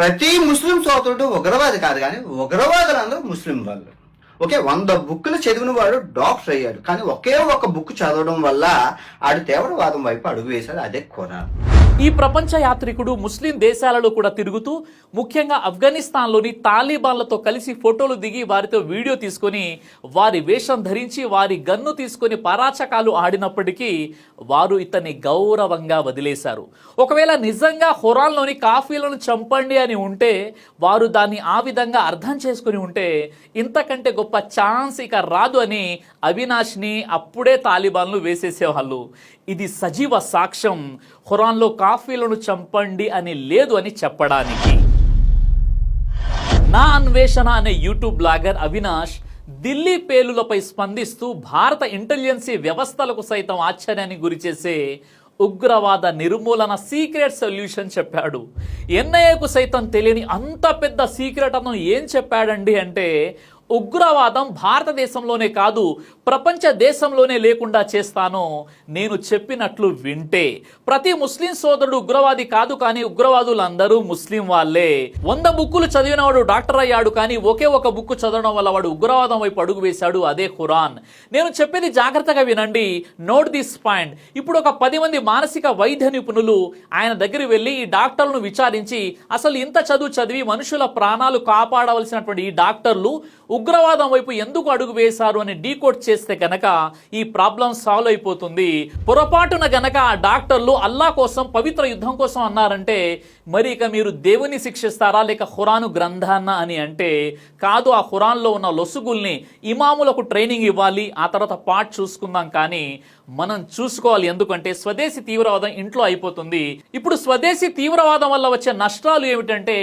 ప్రతి ముస్లిం సోదరుడు ఉగ్రవాది కాదు కానీ ఉగ్రవాదులందరూ ముస్లిం వాళ్ళు. ఓకే వంద బుక్కులు చదివిన వాడు డాక్టర్ అయ్యాడు. కానీ ఒకే ఒక బుక్ చదవడం వల్ల ఆడు తీవ్రవాదం వైపు అడుగు వేశాడు. అదే కొనాలి ఈ ప్రపంచ యాత్రికుడు ముస్లిం దేశాలలో కూడా తిరుగుతూ ముఖ్యంగా ఆఫ్ఘనిస్తాన్లోని తాలిబాన్లతో కలిసి ఫోటోలు దిగి వారితో వీడియో తీసుకొని వారి వేషం ధరించి వారి గన్ను తీసుకొని పరాచకాలు ఆడినప్పటికీ వారు ఇతన్ని గౌరవంగా వదిలేశారు. ఒకవేళ నిజంగా హురాన్లోని కాఫీలను చంపండి అని ఉంటే వారు దాన్ని ఆ విధంగా అర్థం చేసుకుని ఉంటే ఇంతకంటే గొప్ప ఛాన్స్ ఇక రాదు అని అవినాష్ని అప్పుడే తాలిబాన్లు వేసేసేవాళ్ళు. ఇది సజీవ సాక్ష్యం. ఖురాన్లో కాఫీలను చంపండి అని లేదు అని చెప్పడానికి. నా అన్వేషణ అనే యూట్యూబ్ బ్లాగర్ అవినాష్ ఢిల్లీ పేలులపై స్పందిస్తూ భారత ఇంటెలిజెన్సీ వ్యవస్థలకు సైతం ఆశ్చర్యాన్ని గురిచేసే ఉగ్రవాద నిర్మూలన సీక్రెట్ సొల్యూషన్ చెప్పాడు. ఎన్ఐఏకు సైతం తెలియని అంత పెద్ద సీక్రెట్ అతను ఏం చెప్పాడండి అంటే ఉగ్రవాదం భారతదేశంలోనే కాదు ప్రపంచ దేశంలోనే లేకుండా చేస్తాను. నేను చెప్పినట్లు వింటే. ప్రతి ముస్లిం సోదరుడు ఉగ్రవాది కాదు కానీ ఉగ్రవాదులందరూ ముస్లిం వాళ్ళే. వంద బుక్కులు చదివిన వాడు డాక్టర్ అయ్యాడు కానీ ఒకే ఒక బుక్ చదవడం వల్ల వాడు ఉగ్రవాదం వైపు అడుగు వేశాడు అదే ఖురాన్. నేను చెప్పేది జాగ్రత్తగా వినండి. Note this point. ఇప్పుడు ఒక పది మంది మానసిక వైద్య నిపుణులు ఆయన దగ్గర వెళ్ళి ఈ డాక్టర్లను విచారించి అసలు ఇంత చదువు చదివి మనుషుల ప్రాణాలు కాపాడవలసినటువంటి ఈ డాక్టర్లు ఉగ్రవాదం వైపు ఎందుకు అడుగు వేశారు అని డీకోడ్ చేస్తే గనక ఈ ప్రాబ్లం సాల్వ్ అయిపోతుంది. పొరపాటున గనక ఆ డాక్టర్లు అల్లా కోసం పవిత్ర యుద్ధం కోసం అన్నారంటే మరి ఇక మీరు దేవుని శిక్షిస్తారా లేక హురాను గ్రంథాన్న అని అంటే కాదు ఆ హురాన్లో ఉన్న లొసుగుల్ని ఇమాములకు ట్రైనింగ్ ఇవ్వాలి ఆ తర్వాత పార్ట్ చూసుకుందాం కానీ మనం చూసుకోవాలి. ఎందుకంటే స్వదేశీ తీవ్రవాదం ఇంట్లో అయిపోతుంది. ఇప్పుడు స్వదేశీ తీవ్రవాదం వల్ల వచ్చే నష్టాలు ఏమిటంటే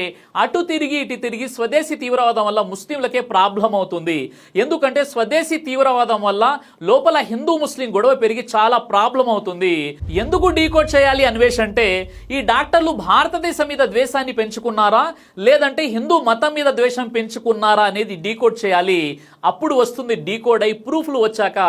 అటు తిరిగి ఇటు తిరిగి స్వదేశీ తీవ్రవాదం వల్ల ముస్లింలకే ప్రాబ్లం అవుతుంది ఎందుకంటే స్వదేశీ తీవ్రవాదం వల్ల లోపల హిందూ ముస్లిం గొడవ పెరిగి చాలా ప్రాబ్లం అవుతుంది ఎందుకు డీకోడ్ చేయాలి అన్వేష్ అంటే ఈ డాక్టర్లు భారతదేశం మీద ద్వేషాన్ని పెంచుకున్నారా? లేదంటే హిందూ మతం మీద ద్వేషం పెంచుకున్నారా అనేది డీకోడ్ చేయాలి. అప్పుడు వస్తుంది డీకోడ్ అయి ప్రూఫ్లు వచ్చాక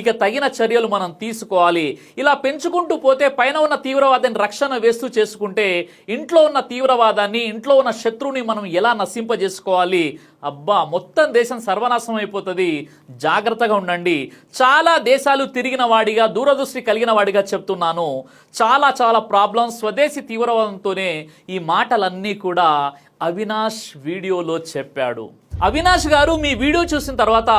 ఇక తగిన చర్యలు మనం తీసుకోవాలి. ఇలా పెంచుకుంటూ పోతే పైన ఉన్న తీవ్రవాదాన్ని రక్షణ వేస్తూ చేసుకుంటే ఇంట్లో ఉన్న తీవ్రవాదాన్ని ఇంట్లో ఉన్న శత్రువుని మనం ఎలా నశింపజేసుకోవాలి? అబ్బా మొత్తం దేశం సర్వనాశనం అయిపోతుంది. జాగ్రత్తగా ఉండండి. చాలా దేశాలు తిరిగిన వాడిగా దూరదృష్టి కలిగిన వాడిగా చెప్తున్నాను. చాలా చాలా ప్రాబ్లమ్స్ స్వదేశీ తీవ్రవాదంతోనే ఈ మాటలన్నీ కూడా అవినాష్ వీడియోలో చెప్పాడు. అవినాష్ గారు మీ వీడియో చూసిన తర్వాత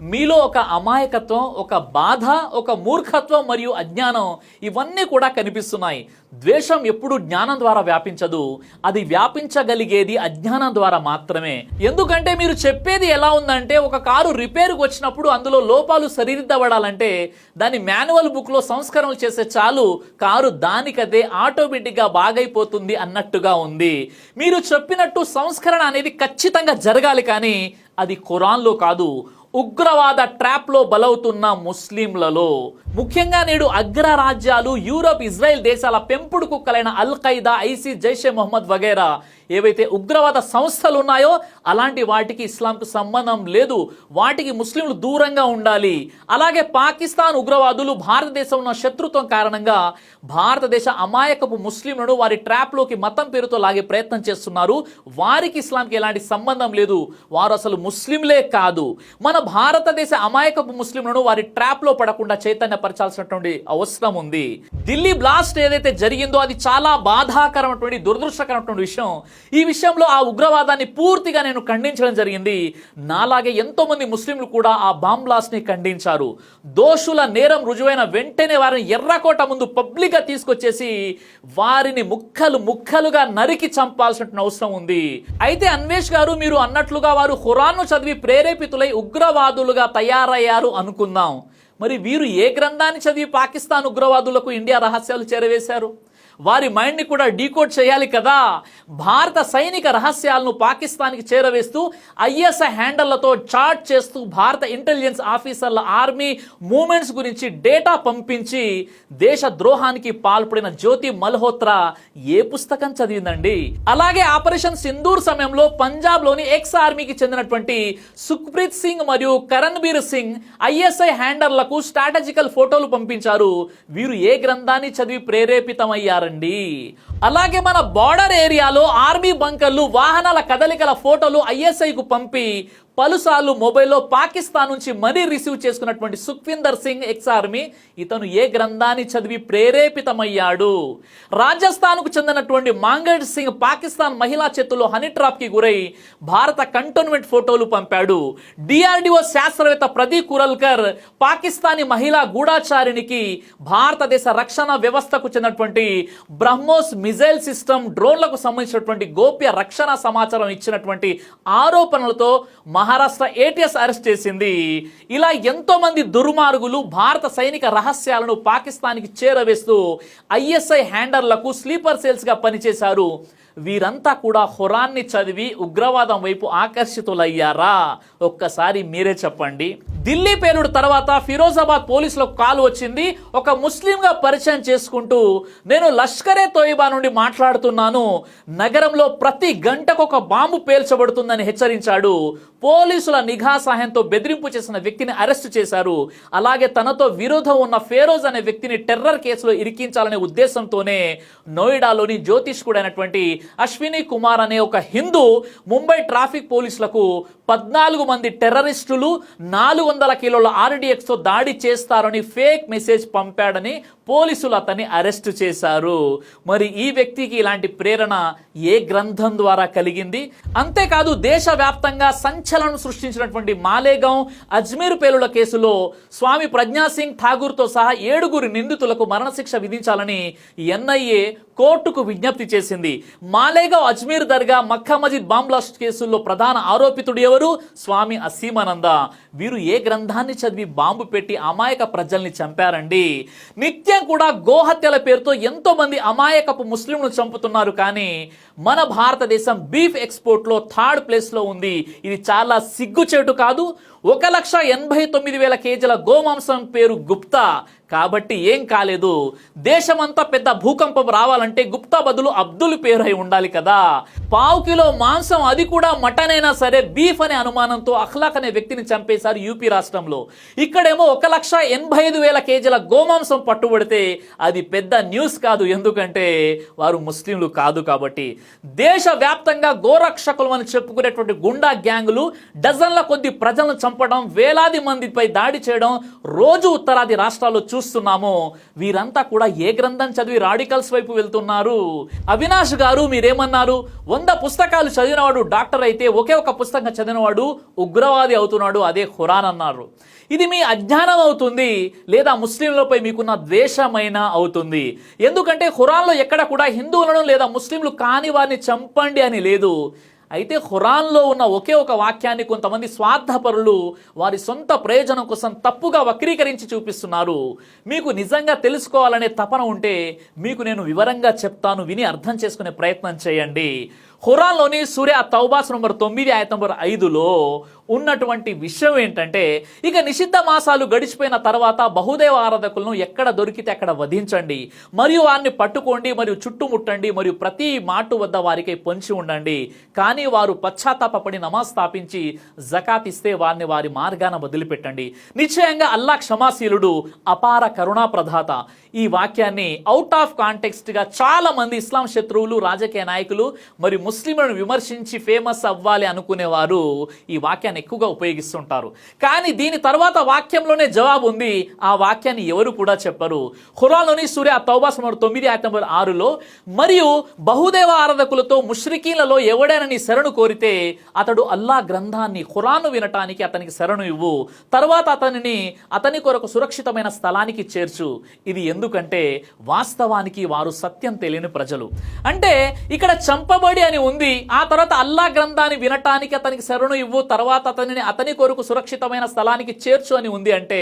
మీలో ఒక అమాయకత్వం ఒక బాధ ఒక మూర్ఖత్వం మరియు అజ్ఞానం ఇవన్నీ కూడా కనిపిస్తున్నాయి. ద్వేషం ఎప్పుడు జ్ఞానం ద్వారా వ్యాపించదు అది వ్యాపించగలిగేది అజ్ఞానం ద్వారా మాత్రమే. ఎందుకంటే మీరు చెప్పేది ఎలా ఉందంటే ఒక కారు రిపేర్కి వచ్చినప్పుడు అందులో లోపాలు సరిదిద్దబడాలంటే దాని మాన్యువల్ బుక్లో సంస్కరణలు చేసే చాలు కారు దానికదే ఆటోమేటిక్గా బాగైపోతుంది అన్నట్టుగా ఉంది. మీరు చెప్పినట్టు సంస్కరణ అనేది ఖచ్చితంగా జరగాలి కానీ అది ఖురాన్లో కాదు ఉగ్రవాద ట్రాప్లో బలవుతున్న ముస్లింలలో. ముఖ్యంగా నేడు అగ్రరాజ్యాలు యూరోప్ ఇజ్రాయెల్ దేశాల పెంపుడు కుక్కలైన అల్ ఖైదా ఐసీ జైషే మొహమ్మద్ వగేరా ఏవైతే ఉగ్రవాద సంస్థలు ఉన్నాయో అలాంటి వాటికి ఇస్లాంకు సంబంధం లేదు. వాటికి ముస్లింలు దూరంగా ఉండాలి. అలాగే పాకిస్తాన్ ఉగ్రవాదులు భారతదేశం ఉన్న శత్రుత్వం కారణంగా భారతదేశ అమాయకపు ముస్లింలను వారి ట్రాప్లోకి మతం పేరుతో లాగే ప్రయత్నం చేస్తున్నారు. వారికి ఇస్లాంకి ఎలాంటి సంబంధం లేదు. వారు అసలు ముస్లింలే కాదు. మన భారతదేశ అమాయకపు ముస్లింలను వారి ట్రాప్లో పడకుండా చైతన్య పరచాల్సినటువంటి అవసరం ఉంది. ఢిల్లీ బ్లాస్ట్ ఏదైతే జరిగిందో అది చాలా బాధాకరమైనటువంటి దురదృష్టకరమైనటువంటి విషయం. ఈ విషయంలో ఆ ఉగ్రవాదాన్ని పూర్తిగా నేను ఖండించడం జరిగింది. నాలాగే ఎంతో మంది ముస్లింలు కూడా ఆ బాంబ్ బ్లాస్ట్ని ఖండించారు. దోషుల నేరం రుజువైన వెంటనే వారిని ఎర్రకోట ముందు పబ్లిక్గా తీసుకొచ్చేసి వారిని ముక్కలు ముక్కలుగా నరికి చంపాల్సిన అవసరం ఉంది. అయితే అన్వేష్ గారు మీరు అన్నట్లుగా వారు హురాన్ను చదివి ప్రేరేపితులై ఉగ్రవాదులుగా తయారయ్యారు అనుకుందాం. మరి వీరు ఏ గ్రంథాన్ని చదివి పాకిస్తాన్ ఉగ్రవాదులకు ఇండియా రహస్యాలు చేరవేశారు? వారి మైండ్ని కూడా డీకోడ్ చేయాలి కదా. భారత సైనిక రహస్యాలను పాకిస్తాన్కి చేరవేస్తూ ఐఎస్ఐ హ్యాండళ్ళతో చాట్ చేస్తూ భారత ఇంటెలిజెన్స్ ఆఫీసర్ల ఆర్మీ మూమెంట్స్ గురించి డేటా పంపించి దేశ ద్రోహానికి పాల్పడిన జ్యోతి మల్హోత్రా ఏ పుస్తకం చదివిందండి? అలాగే ఆపరేషన్ సింధూర్ సమయంలో పంజాబ్లోని ఎక్స్ ఆర్మీకి చెందినటువంటి సుఖ్ప్రీత్ సింగ్ మరియు కరణ్బీర్ సింగ్ ఐఎస్ఐ హ్యాండర్లకు స్ట్రాటజికల్ ఫోటోలు పంపించారు. వీరు ఏ గ్రంథాన్ని చదివి ప్రేరేపితమయ్యారు? ఉన్నారండి అలాగే మన బార్డర్ ఏరియాలో ఆర్మీ బంకర్లు వాహనాల కదలికల ఫోటోలు ఐఎస్ఐకు పంపి పలుసార్లు మొబైల్లో పాకిస్తాన్ నుంచి మరీ రిసీవ్ చేసుకున్నటువంటి సుఖ్విందర్ సింగ్ ఎక్స్ ఆర్మీ ఇతను ఏ గ్రంథాన్ని చదివి ప్రేరేపితమయ్యాడు? రాజస్థాన్కు చెందినటువంటి మాంగడ్ సింగ్ పాకిస్తాన్ మహిళా చేతుల్లో హనీ ట్రాప్కి గురై భారత కంటోన్మెంట్ ఫోటోలు పంపాడు. డిఆర్డిఓ శాస్త్రవేత్త ప్రదీప్ కురల్కర్ పాకిస్తానీ మహిళా గూఢాచారినికి భారతదేశ రక్షణ వ్యవస్థకు చెందినటువంటి బ్రహ్మోస్ మిజైల్ సిస్టమ్ డ్రోన్లకు సంబంధించినటువంటి గోప్య రక్షణ సమాచారం ఇచ్చినటువంటి ఆరోపణలతో మహా మహారాష్ట్ర ఏటీఎస్ అరెస్ట్ చేసింది. ఇలా ఎంతోమంది దుర్మార్గులు భారత సైనిక రహస్యాలను పాకిస్తాన్కి చేరవేస్తూ ఐఎస్ఐ హ్యాండర్లకు స్లీపర్ సేల్స్గా పనిచేశారు. వీరంతా కూడా హురాన్ని చదివి ఉగ్రవాదం వైపు ఆకర్షితులయ్యారా? ఒక్కసారి మీరే చెప్పండి. ఢిల్లీ పేలుడు తర్వాత ఫిరోజాబాద్ పోలీసులకు కాల్ వచ్చింది. ఒక ముస్లింగా పరిచయం చేసుకుంటూ నేను లష్కరే తోయిబా నుండి మాట్లాడుతున్నాను. నగరంలో ప్రతి గంటకు ఒక బాంబు పేల్చబడుతుందని హెచ్చరించాడు. పోలీసుల నిఘా సహాయంతో బెదిరింపు చేసిన వ్యక్తిని అరెస్టు చేశారు. అలాగే తనతో విరోధం ఉన్న ఫేరోజ్ అనే వ్యక్తిని టెర్రర్ కేసులో ఇరికించాలనే ఉద్దేశంతోనే నోయిడాలోని జ్యోతిష్కుడైనటువంటి అశ్విని కుమార్ అనే ఒక హిందూ ముంబై ట్రాఫిక్ పోలీసులకు పద్నాలుగు మంది టెర్రరిస్టులు నాలుగు వందల కిలోల RDX తో దాడి చేస్తారని ఫేక్ మెసేజ్ పంపాడని పోలీసులు అతన్ని అరెస్టు చేశారు. మరి ఈ వ్యక్తికి ఇలాంటి ప్రేరణ ఏ గ్రంథం ద్వారా కలిగింది? అంతేకాదు దేశవ్యాప్తంగా సంచలనం సృష్టించినటువంటి మాలేగాం అజ్మీర్ పేలుల కేసులో స్వామి ప్రజ్ఞాసింగ్ ఠాగూర్తో సహా ఏడుగురు నిందితులకు మరణశిక్ష విధించాలని ఎన్ఐఏ కోర్టుకు విజ్ఞప్తి చేసింది. మాలేగావ్ అజ్మీర్ దర్గా మక్కా మజిద్ బాంబ్లాస్ట్ కేసుల్లో ప్రధాన ఆరోపితుడు ఎవరు? స్వామి అసీమానంద. వీరు ఏ గ్రంథాన్ని చదివి బాంబు పెట్టి అమాయక ప్రజల్ని చంపారండి? నిత్యం కూడా గోహత్యల పేరుతో ఎంతో మంది అమాయకపు ముస్లింలు చంపుతున్నారు. కానీ మన భారతదేశం బీఫ్ ఎక్స్పోర్ట్లో థర్డ్ ప్లేస్లో ఉంది. ఇది చాలా సిగ్గుచేటు కాదు. ఒక లక్ష ఎనభై తొమ్మిది వేల కేజీల గోమాంసం పేరు గుప్తా. కాబట్టి ఏం కాలేదు. దేశమంతా పెద్ద భూకంపం రావాలంటే గుప్తా బదులు అబ్దుల్ పేరు అయి ఉండాలి కదా. పావు కిలో మాంసం అది కూడా మటన్ అయినా సరే బీఫ్ అనే అనుమానంతో అఖ్లాక్ అనే వ్యక్తిని చంపేశారు యూపీ రాష్ట్రంలో. ఇక్కడేమో ఒక లక్ష ఎనభై ఐదు వేల కేజీల గోమాంసం పట్టుబడితే అది పెద్ద న్యూస్ కాదు. ఎందుకంటే వారు ముస్లింలు కాదు కాబట్టి. దేశవ్యాప్తంగా గోరక్షకులు అని చెప్పుకునేటువంటి గుండా గ్యాంగులు డజన్ల కొద్ది ప్రజలను చంపడం వేలాది మందిపై దాడి చేయడం రోజు ఉత్తరాది రాష్ట్రాల్లో చూస్తున్నామో వీరంతా కూడా ఏ గ్రంథం చదివి రాడికల్స్ వైపు వెళ్తున్నారు? అవినాష్ గారు మీరేమన్నారు? వంద పుస్తకాలు చదివినవాడు డాక్టర్ అయితే ఒకే ఒక పుస్తకం చదివినవాడు ఉగ్రవాది అవుతున్నాడు అదే ఖురాన్ అన్నారు. ఇది మీ అజ్ఞానం అవుతుంది లేదా ముస్లింలపై మీకున్న ద్వేషమైన అవుతుంది. ఎందుకంటే ఖురాన్లో ఎక్కడ కూడా హిందువులను లేదా ముస్లింలు కాని వారిని చంపండి అని లేదు. అయితే ఖురాన్లో ఉన్న ఒకే ఒక వాక్యాన్ని కొంతమంది స్వార్థపరులు వారి సొంత ప్రయోజనం కోసం తప్పుగా వక్రీకరించి చూపిస్తున్నారు. మీకు నిజంగా తెలుసుకోవాలనే తపన ఉంటే మీకు నేను వివరంగా చెప్తాను విని అర్థం చేసుకునే ప్రయత్నం చేయండి. హురాన్లోని సూర్య తౌబాస్ నంబర్ తొమ్మిది ఆయత నంబర్ ఐదులో ఉన్నటువంటి విషయం ఏంటంటే ఇక నిషిద్ధ మాసాలు గడిచిపోయిన తర్వాత బహుదేవ ఆరాధకులను ఎక్కడ దొరికితే అక్కడ వధించండి. మరియు వారిని పట్టుకోండి మరియు చుట్టుముట్టండి మరియు ప్రతి మాటు వద్ద వారికి పొంచి ఉండండి. కానీ వారు పశ్చాత్తాపడి నమాజ్ స్థాపించి జకాత్ ఇస్తే వారిని వారి మార్గాన వదిలిపెట్టండి. నిశ్చయంగా అల్లా క్షమాశీలుడు అపార కరుణా ప్రధాత. ఈ వాక్యాన్ని అవుట్ ఆఫ్ కాంటెక్స్ట్గా చాలా మంది ఇస్లాం శత్రువులు రాజకీయ నాయకులు మరియు ముస్లింలను విమర్శించి ఫేమస్ అవ్వాలి అనుకునేవారు ఈ వాక్యాన్ని ఎక్కువగా ఉపయోగిస్తుంటారు. కానీ దీని తర్వాత వాక్యంలోనే జవాబు ఉంది. ఆ వాక్యాన్ని ఎవరు కూడా చెప్పరు. హురాలోని సూర్య తౌబాస్ నంబర్ తొమ్మిది ఆయత నెంబర్ ఆరులో మరియు బహుదేవ ఆరాధకులతో ముష్రికీలలో ఎవడైనా నీ శరణు కోరితే అతడు అల్లా గ్రంథాన్ని హురాను వినటానికి అతనికి శరణు ఇవ్వు. తర్వాత అతనిని అతని కొరకు సురక్షితమైన స్థలానికి చేర్చు. ఇది ఎందుకంటే వాస్తవానికి వారు సత్యం తెలియని ప్రజలు. అంటే ఇక్కడ చంపబడి అని ఉంది. ఆ తర్వాత అల్లా గ్రంథాన్ని వినటానికి అతనికి శరణు ఇవ్వు. తర్వాత అతనిని అతని కొరకు సురక్షితమైన స్థలానికి చేర్చు అని ఉంది అంటే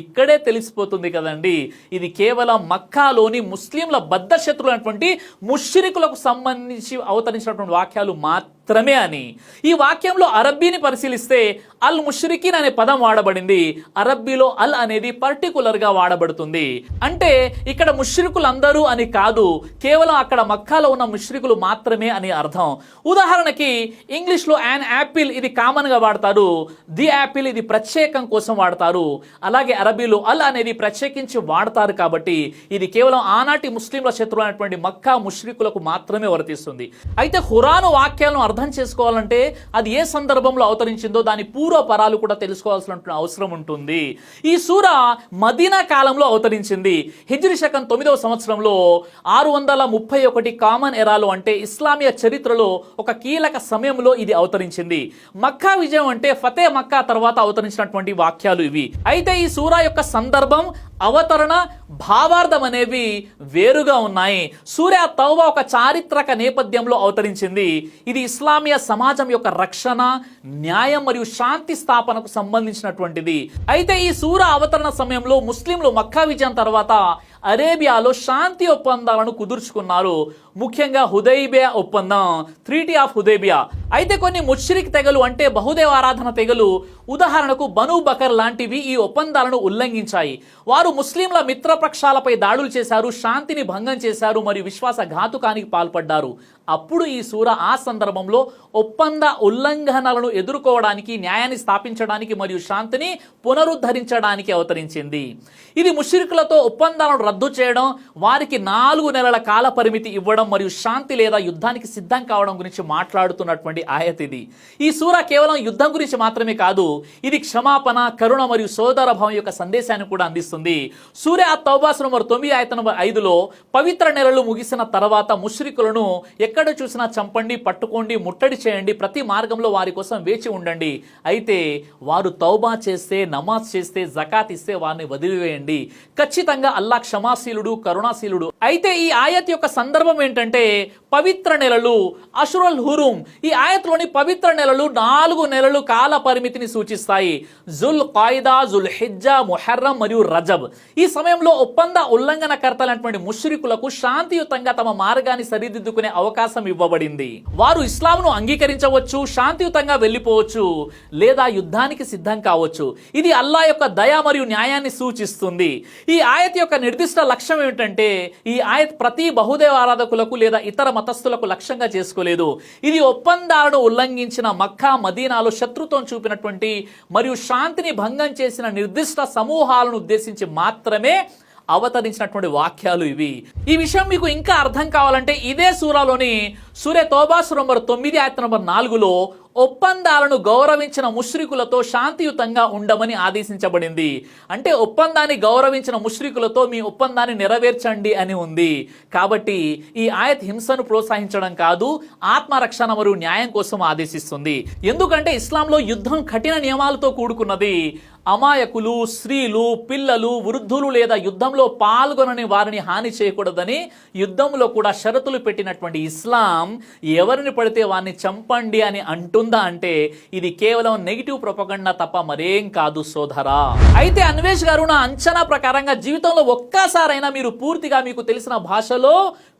ఇక్కడే తెలిసిపోతుంది కదండి. ఇది కేవలం మక్కాలోని ముస్లింల బద్ధ అయినటువంటి ముష్రికులకు సంబంధించి అవతరించినటువంటి వాక్యాలు మాత్రమే. మాత్రమే అని. ఈ వాక్యంలో అరబ్బీని పరిశీలిస్తే అల్ ముష్రికిన్ అనే పదం వాడబడింది. అరబ్బీలో అల్ అనేది పర్టికులర్గా వాడబడుతుంది. అంటే ఇక్కడ ముష్రికులందరూ అని కాదు కేవలం అక్కడ మక్కాలో ఉన్న ముష్రికులు మాత్రమే అని అర్థం. ఉదాహరణకి ఇంగ్లీష్లో యాన్ యాపిల్ ఇది కామన్గా వాడతారు ది యాపిల్ ఇది ప్రత్యేకం కోసం వాడతారు. అలాగే అరబీలో అల్ అనేది ప్రత్యేకించి వాడతారు కాబట్టి ఇది కేవలం ఆనాటి ముస్లింల శత్రువు అయినటువంటి మక్కా ముష్రికులకు మాత్రమే వర్తిస్తుంది. అయితే హురాను వాక్యాలను అర్థం చేసుకోవాలంటే అది ఏ సందర్భంలో అవతరించిందో దాని పూర్వ పరాలు కూడా తెలుసుకోవాల్సిన అవసరం ఉంటుంది. ఈ సూర మదీనా కాలంలో అవతరించింది. హిజ్రి శకం తొమ్మిదవ సంవత్సరంలో ఆరు వందల ముప్పై ఒకటి కామన్ ఎరాలో అంటే ఇస్లామియ చరిత్రలో ఒక కీలక సమయంలో ఇది అవతరించింది. మక్కా విజయం అంటే ఫతే మక్కా తర్వాత అవతరించినటువంటి వాక్యాలు ఇవి. అయితే ఈ సూరా యొక్క సందర్భం అవతరణ భావార్థం అనేవి వేరుగా ఉన్నాయి. సూర్య తౌబా ఒక చారిత్రక నేపథ్యంలో అవతరించింది. ఇది ఇస్లామియ సమాజం యొక్క రక్షణ న్యాయం మరియు శాంతి స్థాపనకు సంబంధించినటువంటిది. అయితే ఈ సూర అవతరణ సమయంలో ముస్లింలు మక్కా విజయం తర్వాత అరేబియాలో శాంతి ఒప్పందాలను కుదుర్చుకున్నారు. ముఖ్యంగా హుదైబియా ఒప్పందం త్రీటీ ఆఫ్ హుదైబియా అయితే కొన్ని ముష్రిక్ తెగలు అంటే బహుదేవ ఆరాధన తెగలు ఉదాహరణకు బను బకర్ లాంటివి ఈ ఒప్పందాలను ఉల్లంఘించాయి. వారు ముస్లింల మిత్రపక్షాలపై దాడులు చేశారు శాంతిని భంగం చేశారు మరియు విశ్వాస ఘాతుకానికి పాల్పడ్డారు. అప్పుడు ఈ సూర ఆ సందర్భంలో ఒప్పంద ఉల్లంఘనలను ఎదుర్కోవడానికి న్యాయాన్ని స్థాపించడానికి మరియు శాంతిని పునరుద్ధరించడానికి అవతరించింది. ఇది ముషరికులతో ఒప్పందాలను రద్దు చేయడం వారికి నాలుగు నెలల కాల పరిమితి ఇవ్వడం మరియు శాంతి లేదా యుద్ధానికి సిద్ధం కావడం గురించి మాట్లాడుతున్నటువంటి ఆయత్ ఇది. ఈ సూర కేవలం యుద్ధం గురించి మాత్రమే కాదు ఇది క్షమాపణ కరుణ మరియు సోదర భావం యొక్క సందేశాన్ని కూడా అందిస్తుంది. సూర్య తౌబాస్ నంబర్ తొమ్మిది ఆయత నంబర్ ఐదులో పవిత్ర నెలలు ముగిసిన తర్వాత ముష్రికులను ఎక్కడ చూసినా చంపండి పట్టుకోండి ముట్టడి చేయండి ప్రతి మార్గంలో వారి కోసం వేచి ఉండండి. అయితే వారు తౌబా చేస్తే నమాజ్ చేస్తే జకాత్ ఇస్తే వారిని వదిలివేయండి. ఖచ్చితంగా అల్లా క్షమాశీలుడు కరుణాశీలుడు. అయితే ఈ ఆయత్ యొక్క సందర్భం ఏంటంటే పవిత్ర నెలలు అషురల్ హురుం ఈ ఆయత్లోని పవిత్ర నెలలు నాలుగు నెలలు కాల పరిమితిని సూచిస్తాయి. జుల్ కాయిదా జుల్ హిజ్జా ముహర్రం మరియు రజబ్. ఈ సమయంలో ఒప్పంద ఉల్లంఘనకర్తలైనటువంటి ముష్రికులకు శాంతియుతంగా తమ మార్గాన్ని సరిదిద్దుకునే అవకాశం ఇవ్వబడింది. వారు ఇస్లాంను అంగీకరించవచ్చు శాంతియుతంగా వెళ్ళిపోవచ్చు లేదా యుద్ధానికి సిద్ధం కావచ్చు. ఇది అల్లా యొక్క దయ మరియు న్యాయాన్ని సూచిస్తుంది. ఈ ఆయత్ యొక్క నిర్దిష్ట లక్ష్యం ఏమిటంటే ఈ ఆయత్ ప్రతి బహుదేవ ఆరాధకులకు లేదా ఇతర మతస్థులకు లక్ష్యంగా చేసుకోలేదు. ఇది ఒప్పందాలను ఉల్లంఘించిన మక్కా మదీనాలో శత్రుత్వం చూపినటువంటి మరియు శాంతిని భంగం చేసిన నిర్దిష్ట సమూహాలను ఉద్దేశించి మాత్రమే అవతరించినటువంటి వాక్యాలు ఇవి. ఈ విషయం మీకు ఇంకా అర్థం కావాలంటే ఇదే సూరాలోని సూర్య తోబాసు నంబర్ తొమ్మిది ఆయత నంబర్ నాలుగులో ఒప్పందాలను గౌరవించిన ముష్రికులతో శాంతియుతంగా ఉండమని ఆదేశించబడింది. అంటే ఒప్పందాన్ని గౌరవించిన ముష్రికులతో మీ ఒప్పందాన్ని నెరవేర్చండి అని ఉంది. కాబట్టి ఈ ఆయత్ హింసను ప్రోత్సహించడం కాదు ఆత్మరక్షణ మరియు న్యాయం కోసం ఆదేశిస్తుంది. ఎందుకంటే ఇస్లాంలో యుద్ధం కఠిన నియమాలతో కూడుకున్నది. అమాయకులు స్త్రీలు పిల్లలు వృద్ధులు లేదా యుద్ధంలో పాల్గొనని వారిని హాని చేయకూడదని యుద్ధంలో కూడా షరతులు పెట్టినటువంటి ఇస్లాం ఎవరిని పడితే వారిని చంపండి అని అంటుందా అంటే ఇది కేవలం నెగిటివ్ ప్రొపగండా తప్ప మరేం కాదు సోదరా. అయితే అన్వేష్ గారు నా అంచనా ప్రకారంగా జీవితంలో ఒక్కసారైనా మీరు పూర్తిగా మీకు తెలిసిన భాషలో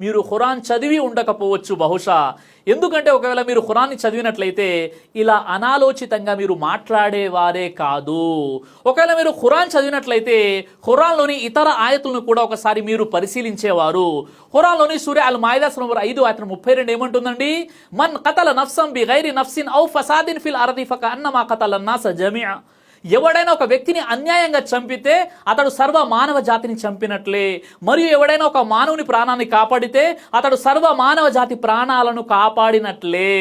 మీరు ఖురాన్ చదివి ఉండకపోవచ్చు బహుశా. ఎందుకంటే ఒకవేళ మీరు ఖురాన్ని చదివినట్లయితే ఇలా అనాలోచితంగా మీరు మాట్లాడేవారే కాదు. ఒకవేళ మీరు ఖురాన్ చదివినట్లయితే ఖురాన్లోని ఇతర ఆయతులను కూడా ఒకసారి మీరు పరిశీలించేవారు. ఖురాన్లోని సూర్య అల్ మాయదాస్ నంబర్ ఐదు అతను ముప్పై రెండు ఏమంటుందండి? మన్ కతల నఫ్సం బి గైరి నఫ్సిన్ ఔ ఫసాదిన్ ఫిల్ అరది ఫక అన్నమా కతల నాస జమియా ఎవడైనా ఒక వ్యక్తిని అన్యాయంగా చంపితే అతడు సర్వ మానవ జాతిని చంపినట్లే. మరియు ఎవడైనా ఒక మానవుని ప్రాణాన్ని కాపాడితే అతడు సర్వ మానవ జాతి ప్రాణాలను కాపాడినట్లే.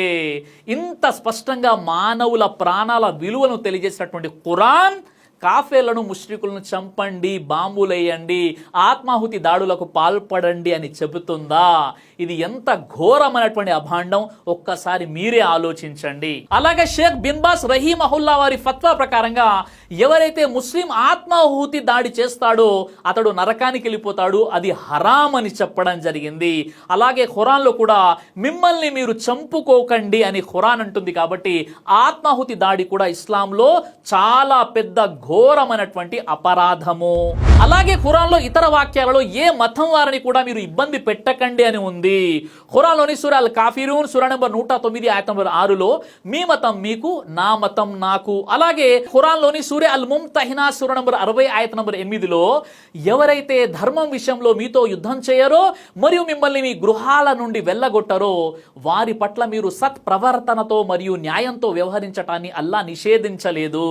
ఇంత స్పష్టంగా మానవుల ప్రాణాల విలువను తెలియజేసినటువంటి ఖురాన్ కాఫేలను ముష్రికులను చంపండి బాంబులేయండి ఆత్మాహుతి దాడులకు పాల్పడండి అని చెబుతుందా? ఇది ఎంత ఘోరమైనటువంటి అభాండం? ఒక్కసారి మీరే ఆలోచించండి. అలాగే షేక్ బిన్బాస్ రహీమహుల్లా వారి ఫత్వా ప్రకారంగా ఎవరైతే ముస్లిం ఆత్మాహుతి దాడి చేస్తాడో అతడు నరకానికి వెళ్ళిపోతాడు. అది హరాం అని చెప్పడం జరిగింది. అలాగే ఖురాన్లో కూడా మిమ్మల్ని మీరు చంపుకోకండి అని ఖురాన్ అంటుంది కాబట్టి ఆత్మాహుతి దాడి కూడా ఇస్లాంలో చాలా పెద్ద ఘోరమైనటువంటి అపరాధము. అలాగే ఖురాన్లో ఇతర వాక్యాలలో ఏ మతం వారిని కూడా మీరు ఇబ్బంది పెట్టకండి అని ఉంది. ఉంది ఖురాన్లోని సూర కాఫిరూన్ సూర నెంబర్ నూట తొమ్మిది ఆయత నెంబర్ ఆరులో మీ మతం మీకు నా మతం నాకు. అలాగే ఖురాన్లోని సూర్య అల్ ముమ్తహినా సూర నంబర్ అరవై ఆయత నంబర్ ఎనిమిదిలో ఎవరైతే ధర్మం విషయంలో మీతో యుద్ధం చేయరో మరియు మిమ్మల్ని మీ గృహాల నుండి వెళ్ళగొట్టరో వారి పట్ల మీరు సత్ ప్రవర్తనతో మరియు న్యాయంతో వ్యవహరించటాన్ని అల్లా నిషేధించలేదు.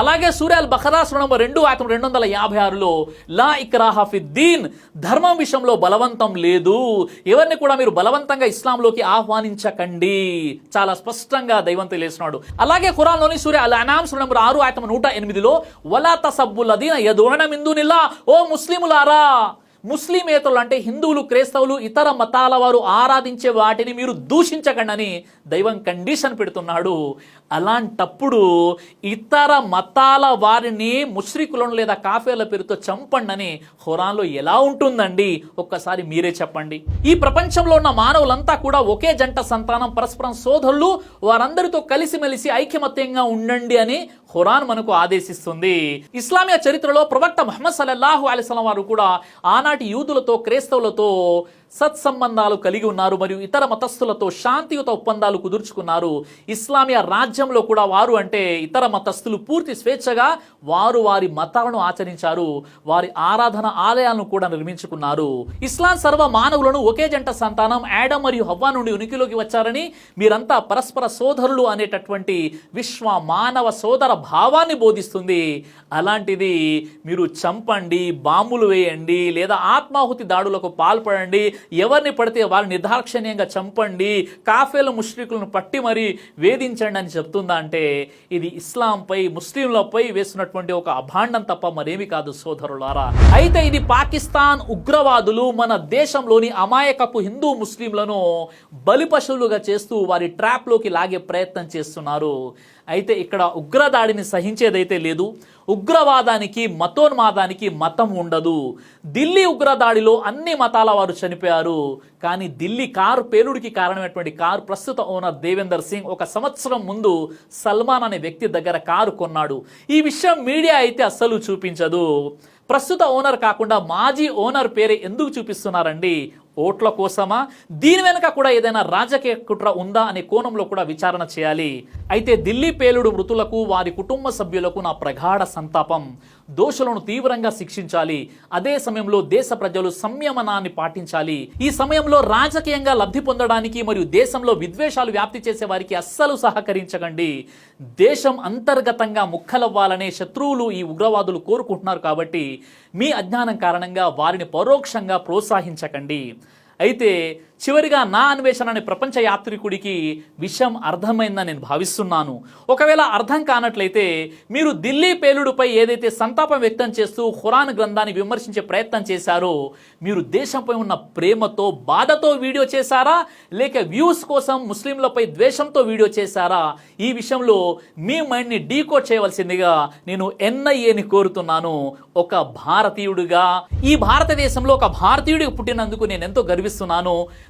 అలాగే సూర్య అల్ బఖరా సూర నంబర్ రెండు ఆయత రెండు వందల యాభై ఆరులో లా ఇక్రాహఫిద్దీన్ ధర్మం విషయంలో బలవంతం లేదు. ఎవరిని కూడా మీరు బలవంతంగా ఇస్లాంలోకి ఆహ్వానించకండి. చాలా స్పష్టంగా దైవం తెలియస్తున్నాడు అలాగే ఖురాన్లోని సూర్య అల్ అనామ్ సూర్య నంబర్ ఆరు ఆయత నూట ఎనిమిదిలో వలా తసబ్బులదీన యదున మిందునిల్లా ఓ ముస్లిములారా ముస్లిమేతరులు అంటే హిందువులు క్రైస్తవులు ఇతర మతాల వారు ఆరాధించే వాటిని మీరు దూషించకండి అని దైవం కండిషన్ పెడుతున్నాడు. అలాంటప్పుడు ఇతర మతాల వారిని ముష్రికులను లేదా కాఫేల పేరుతో చంపండి అని హురాన్లో ఎలా ఉంటుందండి? ఒక్కసారి మీరే చెప్పండి. ఈ ప్రపంచంలో ఉన్న మానవులంతా కూడా ఒకే జంట సంతానం పరస్పరం సోదరులు వారందరితో కలిసిమెలిసి ఐక్యమత్యంగా ఉండండి అని హురాన్ మనకు ఆదేశిస్తుంది. ఇస్లామియా చరిత్రలో ప్రవక్త మహమ్మద్ సల్లల్లాహు అలైస్లం వారు కూడా ఆనాటి యూదులతో క్రైస్తవులతో సత్సంబంధాలు కలిగి ఉన్నారు మరియు ఇతర మతస్థులతో శాంతియుత ఒప్పందాలు కుదుర్చుకున్నారు. ఇస్లామియ రాజ్యంలో కూడా వారు అంటే ఇతర మతస్థులు పూర్తి స్వేచ్ఛగా వారు వారి మతాలను ఆచరించారు. వారి ఆరాధన ఆలయాలను కూడా నిర్మించుకున్నారు. ఇస్లాం సర్వ మానవులను ఒకే జంట సంతానం యాడమ్ మరియు హవ్వా నుండి ఉనికిలోకి వచ్చారని మీరంతా పరస్పర సోదరులు అనేటటువంటి విశ్వ మానవ సోదర భావాన్ని బోధిస్తుంది. అలాంటిది మీరు చంపండి బాంబులు వేయండి లేదా ఆత్మాహుతి దాడులకు పాల్పడండి ఎవరిని పడితే వారిని నిర్దాక్షణ్యంగా చంపండి కాఫేల ముష్రికులను పట్టి మరీ వేధించండి అని చెప్తుందా అంటే ఇది ఇస్లాంపై ముస్లింలపై వేస్తున్నటువంటి ఒక అభాండం తప్ప మరేమి కాదు సోదరులారా. అయితే ఇది పాకిస్తాన్ ఉగ్రవాదులు మన దేశంలోని అమాయకపు హిందూ ముస్లింలను బలిపశువులుగా చేస్తూ వారి ట్రాప్లోకి లాగే ప్రయత్నం చేస్తున్నారు. అయితే ఇక్కడ ఉగ్రదాడిని సహించేదైతే లేదు. ఉగ్రవాదానికి మతోన్మాదానికి మతం ఉండదు. ఢిల్లీ ఉగ్రదాడిలో అన్ని మతాల వారు చనిపోయారు. కానీ ఢిల్లీ కారు పేలుడికి కారణమైనటువంటి కారు ప్రస్తుత ఓనర్ దేవేందర్ సింగ్ ఒక సంవత్సరం ముందు సల్మాన్ అనే వ్యక్తి దగ్గర కారు కొన్నాడు. ఈ విషయం మీడియా అయితే అస్సలు చూపించదు. ప్రస్తుత ఓనర్ కాకుండా మాజీ ఓనర్ పేరే ఎందుకు చూపిస్తున్నారండి? ఓట్ల కోసమా? దీని వెనుక కూడా ఏదైనా రాజకీయ కుట్ర ఉందా అనే కోణంలో కూడా విచారణ చేయాలి. అయితే ఢిల్లీ పేలుడు మృతులకు వారి కుటుంబ సభ్యులకు నా ప్రగాఢ సంతాపం. దోషులను తీవ్రంగా శిక్షించాలి. అదే సమయంలో దేశ ప్రజలు సంయమనాన్ని పాటించాలి. ఈ సమయంలో రాజకీయంగా లబ్ధి పొందడానికి మరియు దేశంలో విద్వేషాలు వ్యాప్తి చేసే వారికి అస్సలు సహకరించకండి. దేశం అంతర్గతంగా ముక్కలవ్వాలనే శత్రువులు ఈ ఉగ్రవాదులు కోరుకుంటున్నారు కాబట్టి మీ అజ్ఞానం కారణంగా వారిని పరోక్షంగా ప్రోత్సహించకండి. అయితే చివరిగా నా అన్వేషణ అనే ప్రపంచ యాత్రికుడికి విషయం అర్థమైందని నేను భావిస్తున్నాను. ఒకవేళ అర్థం కానట్లయితే మీరు ఢిల్లీ పేలుడుపై ఏదైతే సంతాపం వ్యక్తం చేస్తూ ఖురాన్ గ్రంథాన్ని విమర్శించే ప్రయత్నం చేశారో మీరు దేశంపై ఉన్న ప్రేమతో బాధతో వీడియో చేశారా? లేక వ్యూస్ కోసం ముస్లింలపై ద్వేషంతో వీడియో చేశారా? ఈ విషయంలో మీ మైండ్ని డీకోడ్ చేయవలసిందిగా నేను ఎన్ఐఏని కోరుతున్నాను. ఒక భారతీయుడిగా ఈ భారతదేశంలో ఒక భారతీయుడికి పుట్టినందుకు నేను ఎంతో గర్విస్తున్నాను.